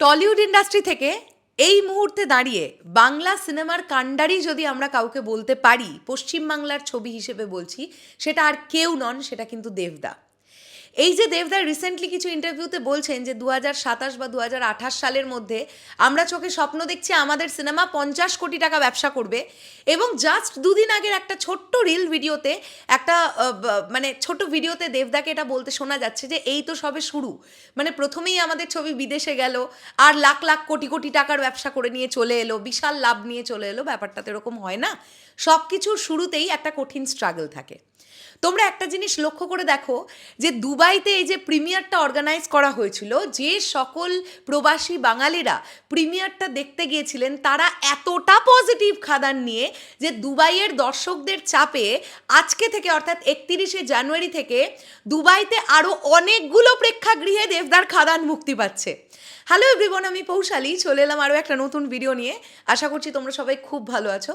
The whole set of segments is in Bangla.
টলিউড ইন্ডাস্ট্রি থেকে এই মুহূর্তে দাঁড়িয়ে বাংলা সিনেমার কাণ্ডারি যদি আমরা কাউকে বলতে পারি, পশ্চিমবাংলার ছবি হিসেবে বলছি, সেটা আর কেউ নন, সেটা কিন্তু দেবদা। এই যে দেবদার রিসেন্টলি কিছু ইন্টারভিউতে বলছেন যে দু সাতাশ বা দু সালের মধ্যে আমরা চোখে স্বপ্ন দেখছি আমাদের সিনেমা পঞ্চাশ কোটি টাকা ব্যবসা করবে এবং জাস্ট দুদিন আগের একটা ছোট্ট রিল ভিডিওতে একটা মানে ছোট ভিডিওতে দেবদাকে এটা বলতে শোনা যাচ্ছে যে এই তো সবে শুরু। মানে প্রথমেই আমাদের ছবি বিদেশে গেল, আর লাখ লাখ কোটি কোটি টাকার ব্যবসা করে নিয়ে চলে এলো, বিশাল লাভ নিয়ে চলে এলো ব্যাপারটা তো এরকম হয় না। সব কিছুর শুরুতেই একটা কঠিন স্ট্রাগল থাকে। তোমরা একটা জিনিস লক্ষ্য করে দেখো যে দুবাইতে এই যে প্রিমিয়ারটা অর্গানাইজ করা হয়েছিল, যে সকল প্রবাসী বাঙালিরা প্রিমিয়ারটা দেখতে গিয়েছিলেন, তারা এতটা পজিটিভ খাদান নিয়ে যে দুবাইয়ের দর্শকদের চাপে আজকে থেকে অর্থাৎ একত্রিশে জানুয়ারি থেকে দুবাইতে আরও অনেকগুলো প্রেক্ষাগৃহে দেবদার খাদান মুক্তি পাচ্ছে। হ্যালো এভরিবন আমি পৌশালী, চলে এলাম আরও একটা নতুন ভিডিও নিয়ে। আশা করছি তোমরা সবাই খুব ভালো আছো।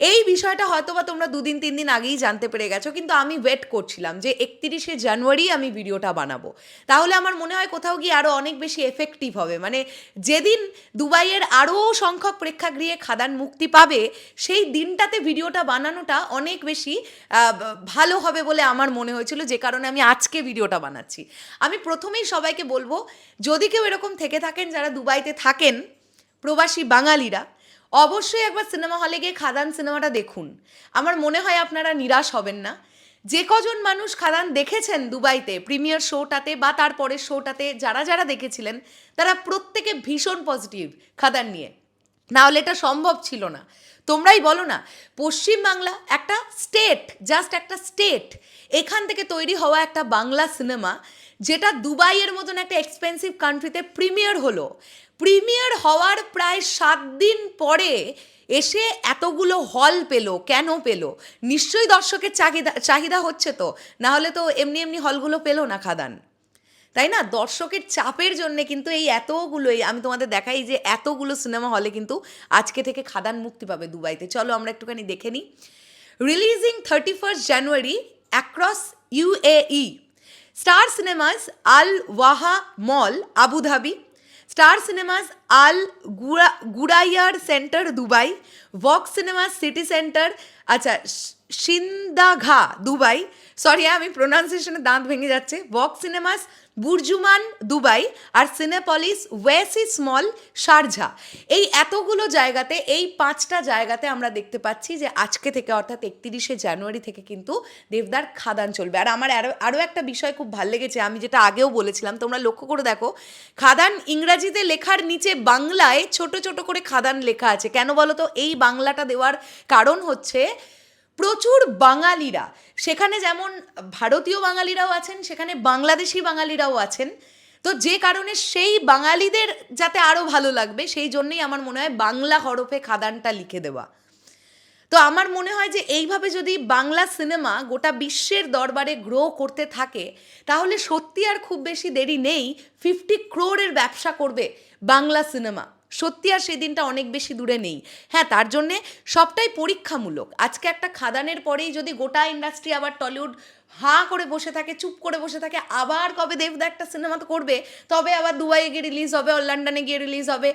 এই বিষয়টা হয়তো বা তোমরা দুদিন, তিন দিন আগেই জানতে পেরে গেছো, কিন্তু আমি ওয়েট করছিলাম যে একত্রিশে জানুয়ারি আমি ভিডিওটা বানাবো। তাহলে আমার মনে হয় কোথাও গিয়ে আরও অনেক বেশি এফেক্টিভ হবে। মানে যেদিন দুবাইয়ের আরও সংখ্যক প্রেক্ষাগৃহে খাদান মুক্তি পাবে, সেই দিনটাতে ভিডিওটা বানানোটা অনেক বেশি ভালো হবে বলে আমার মনে হয়েছিল, যে কারণে আমি আজকে ভিডিওটা বানাচ্ছি। আমি প্রথমেই সবাইকে বলব, যদি কেউ এরকম থেকে থাকেন, যারা দুবাইতে থাকেন, প্রবাসী বাঙালিরা, অবশ্যই একবার সিনেমা হলে গিয়ে খাদান সিনেমাটা দেখুন। আমার মনে হয় আপনারা নিরাশ হবেন না। যে কজন মানুষ খাদান দেখেছেন দুবাইতে, প্রিমিয়ার শোটাতে বা তারপরের শোটাতে যারা যারা দেখেছিলেন, তারা প্রত্যেকে ভীষণ পজিটিভ খাদান নিয়ে। না হলে এটা সম্ভব ছিল না। তোমরাই বলো না পশ্চিমবাংলা একটা স্টেট জাস্ট একটা স্টেট এখান থেকে তৈরি হওয়া একটা বাংলা সিনেমা যেটা দুবাইয়ের মতন একটা এক্সপেন্সিভ কান্ট্রিতে প্রিমিয়ার হলো। প্রিমিয়ার হওয়ার প্রায় সাত দিন পরে এসে এতগুলো হল পেল, কেন পেল? নিশ্চয়ই দর্শকের চাহিদা চাহিদা হচ্ছে তো, না হলে তো এমনি এমনি হলগুলো পেল না খাদান। তাই না? দর্শকের চাপের জন্য কিন্তু এই এতগুলো, এই আমি তোমাদের দেখাই যে এতগুলো সিনেমা হলে কিন্তু আজকে থেকে খাদান মুক্তি পাবে দুবাইতে। চলো আমরা একটুখানি দেখে নিই। Releasing thirty first January across UAE star cinemas Al Wahda mall Abu Dhabi star cinemas Al গুড়া গুড়াইয়ার centre Dubai Vox cinemas city centre আচ্ছা সিন্দাঘা, দুবাই। সরি আমি প্রোনাউন্সিয়েশনে দাঁত ভেঙে যাচ্ছে। ভক সিনেমাস বুর্জুমান দুবাই আর সিনেপলিস ওয়েসি স্মল শারজা এই এতগুলো জায়গাতে, এই পাঁচটা জায়গাতে আমরা দেখতে পাচ্ছি যে আজকে থেকে অর্থাৎ একত্রিশে জানুয়ারি থেকে কিন্তু দেবদার খাদান চলবে। আর আমার আরও আরও একটা বিষয় খুব ভালো লেগেছে, আমি যেটা আগেও বলেছিলাম, তোমরা লক্ষ্য করে দেখো, খাদান ইংরাজিতে লেখার নিচে বাংলায় ছোট ছোট করে খাদান লেখা আছে। কেন বলো তো এই বাংলাটা দেওয়ার কারণ হচ্ছে প্রচুর বাঙালিরা। সেখানে যেমন ভারতীয় বাঙালিরাও আছেন, সেখানে বাংলাদেশি বাঙালিরাও আছেন। তো যে কারণে সেই বাঙালিদের যাতে আরও ভালো লাগবে, সেই জন্যই আমার মনে হয় বাংলা হরফে খাদানটা লিখে দেওয়া। তো আমার মনে হয় যে এইভাবে যদি বাংলা সিনেমা গোটা বিশ্বের দরবারে গ্রো করতে থাকে, তাহলে সত্যি আর খুব বেশি দেরি নেই। ফিফটি ক্রোরের ব্যবসা করবে বাংলা সিনেমা। সত্যি আর সেই দিনটা অনেক বেশি দূরে নেই। হ্যাঁ তার জন্যে সবটাই পরীক্ষামূলক। আজকে একটা খাদানের পরেই যদি গোটা ইন্ডাস্ট্রি আবার টলিউড হাঁ করে বসে থাকে, চুপ করে বসে থাকে, আবার কবে দেবদা একটা সিনেমা তো করবে, তবে আবার দুবাইয়ে গিয়ে রিলিজ হবে লন্ডনে গিয়ে রিলিজ হবে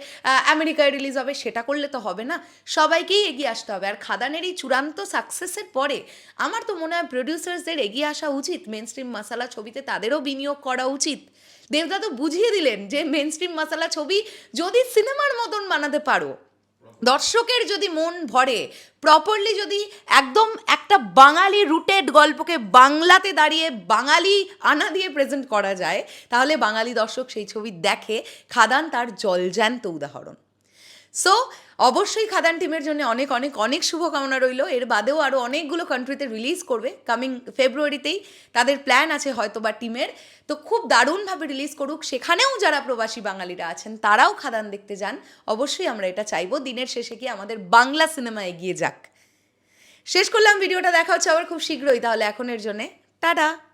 আমেরিকায় রিলিজ হবে, সেটা করলে তো হবে না। সবাইকেই এগিয়ে আসতে হবে। আর খাদানের এই চূড়ান্ত সাকসেসের পরে আমার তো মনে হয় প্রডিউসার্সদের এগিয়ে আসা উচিত। মেন স্ট্রিম মশালা ছবিতে তাদেরও বিনিয়োগ করা উচিত। দেবদা তো বুঝিয়ে দিলেন যে মেন স্ট্রিম মশালা ছবি যদি সিনেমার মতন বানাতে পারো, দর্শকের যদি মন ভরে প্রপারলি যদি একদম একটা বাঙালি রুটেড গল্পকে বাংলাতে দাঁড়িয়ে বাঙালি আনা দিয়ে প্রেজেন্ট করা যায়, তাহলে বাঙালি দর্শক সেই ছবি দেখে, খাদান তার জলজ্যান্ত উদাহরণ। সো অবশ্যই খাদান টিমের জন্য অনেক অনেক অনেক শুভকামনা রইল। এর বাদেও আরও অনেকগুলো কান্ট্রিতে রিলিজ করবে। কামিং ফেব্রুয়ারিতেই তাদের প্ল্যান আছে হয়তো বা টিমের। তো খুব দারুণভাবে রিলিজ করুক। সেখানেও যারা প্রবাসী বাঙালিরা আছেন, তারাও খাদান দেখতে যান। অবশ্যই আমরা এটা চাইব। দিনের শেষে কি আমাদের বাংলা সিনেমা এগিয়ে যাক। শেষ করলাম, ভিডিওটা দেখা হচ্ছে আবার খুব শীঘ্রই। তাহলে এখনের জন্যে, টাটা!